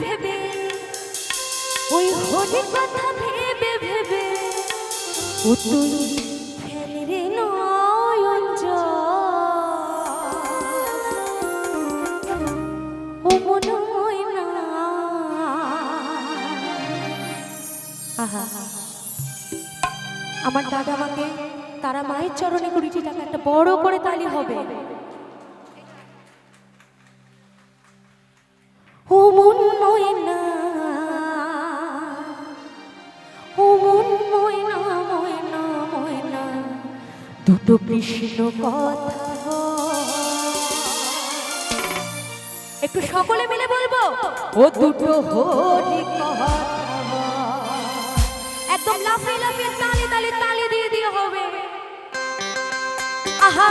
ভেবে, ওই হরি কথা ভেবে ভেবে ও তুই ফেলে নয়ন। ও মন ময়না আহা। আমার দাদা আমাকে তারা মায়ের চরণে কুড়িটি টাকা, একটা বড় করে তালি হবে। ও মন ময়না ও ময়না ময়না ময়না দুটো কৃষ্ণ কথা একটু সকলে মিলে বলব? ও দুটো হরি কথা একদম লাফিয়ে লাফিয়ে তালি তালি তালি দিয়ে দিয়ে হবে। আহা!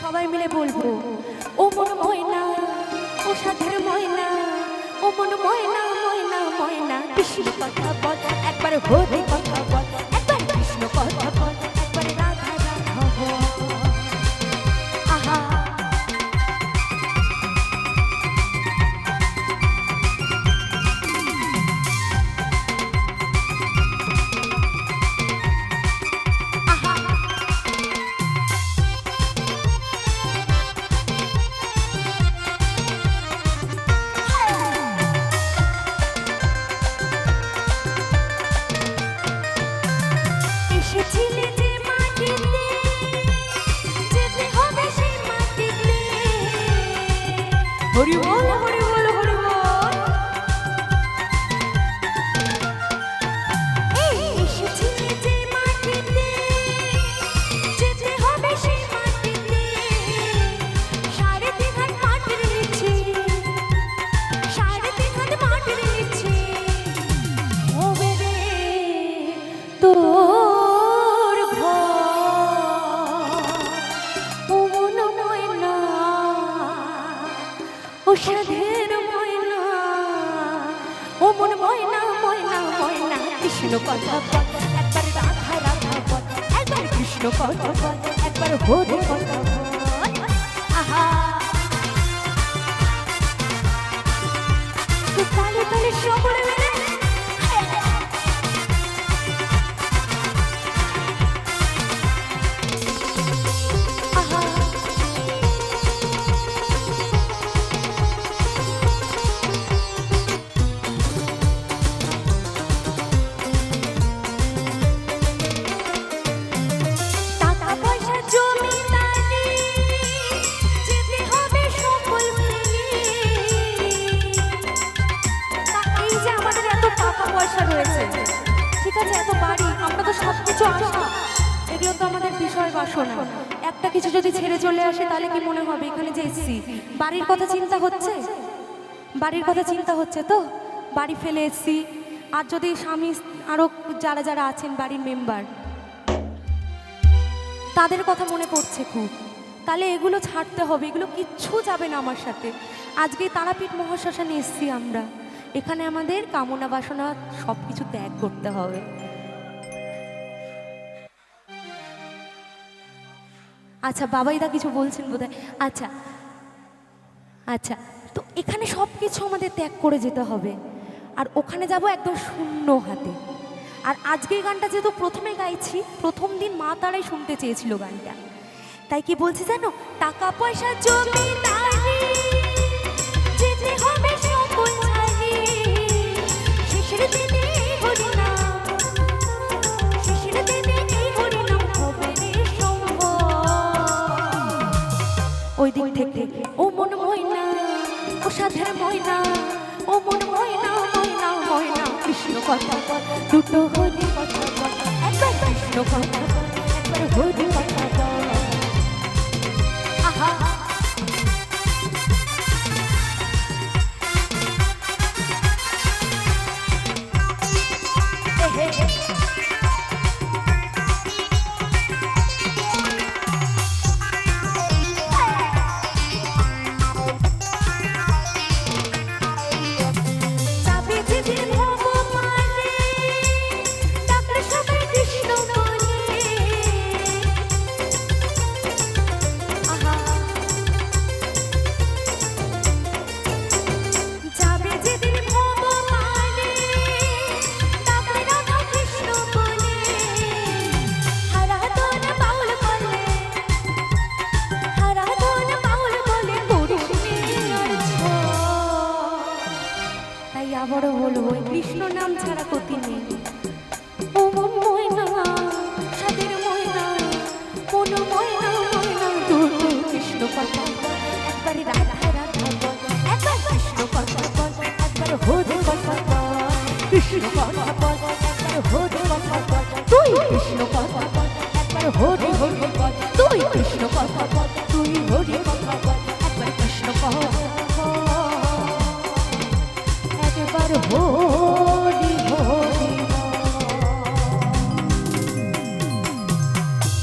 সবাই মিলে বলব, ও মন ময়না, ও সাধের ময়না, ও মন ময়না ময়না ময়না কৃষ্ণ কথা বল, একবার হরি কথা বল, একবার কৃষ্ণ কথা ও সাধের ময়না। ও মন ময়না ময়না ময়না, কৃষ্ণ কথা বল একবার রাধা রাধা বল একবার কৃষ্ণ কথা বল একবার হরি কথা বল আহা। তালে তালে সকলে তো আমাদের বিষয় বাসনা একটা কিছু যদি ছেড়ে চলে আসে, তাহলে কি মনে হবে? এখানে যে এসছি, বাড়ির কথা চিন্তা হচ্ছে? বাড়ির কথা চিন্তা হচ্ছে তো? বাড়ি ফেলে এসছি। আর যদি স্বামী আরও যারা যারা আছেন বাড়ির মেম্বার, তাদের কথা মনে পড়ছে খুব। তাহলে এগুলো ছাড়তে হবে। এগুলো কিচ্ছু যাবে না আমার সাথে। আজকে তারাপীঠ মহাশ্মশানে এসছি আমরা। এখানে আমাদের কামনা বাসনা সব কিছু ত্যাগ করতে হবে। আচ্ছা বাবাইদা কিছু বলছেন বোধহয়। আচ্ছা আচ্ছা তো এখানে সব কিছু আমাদের ত্যাগ করে যেতে হবে। আর ওখানে যাব একদম শূন্য হাতে। আর আজকে গানটা যেহেতু প্রথমে গাইছি, প্রথম দিন মা তারাই শুনতে চেয়েছিল গানটা। তাই কি বলছি জানো? টাকা পয়সা জমিদারি যেতে হবে ও ময়না, ও সাধে রাধার ময়না ও মন ময়না ময়না ময়না। কৃষ্ণ কথা দুটো হরি কথা একবার কৃষ্ণ কথা একবার হরি কথা তাই আবারও ওই কৃষ্ণ নাম ছাড়া গতি নেই। ময়না, সাদের মন ময়না কৃষ্ণ কথা কৃষ্ণ কথা বল একবার কৃষ্ণ কথা বল একবার হরে কথা বল তুই কৃষ্ণ কথা বল একবার তুই কৃষ্ণ কথা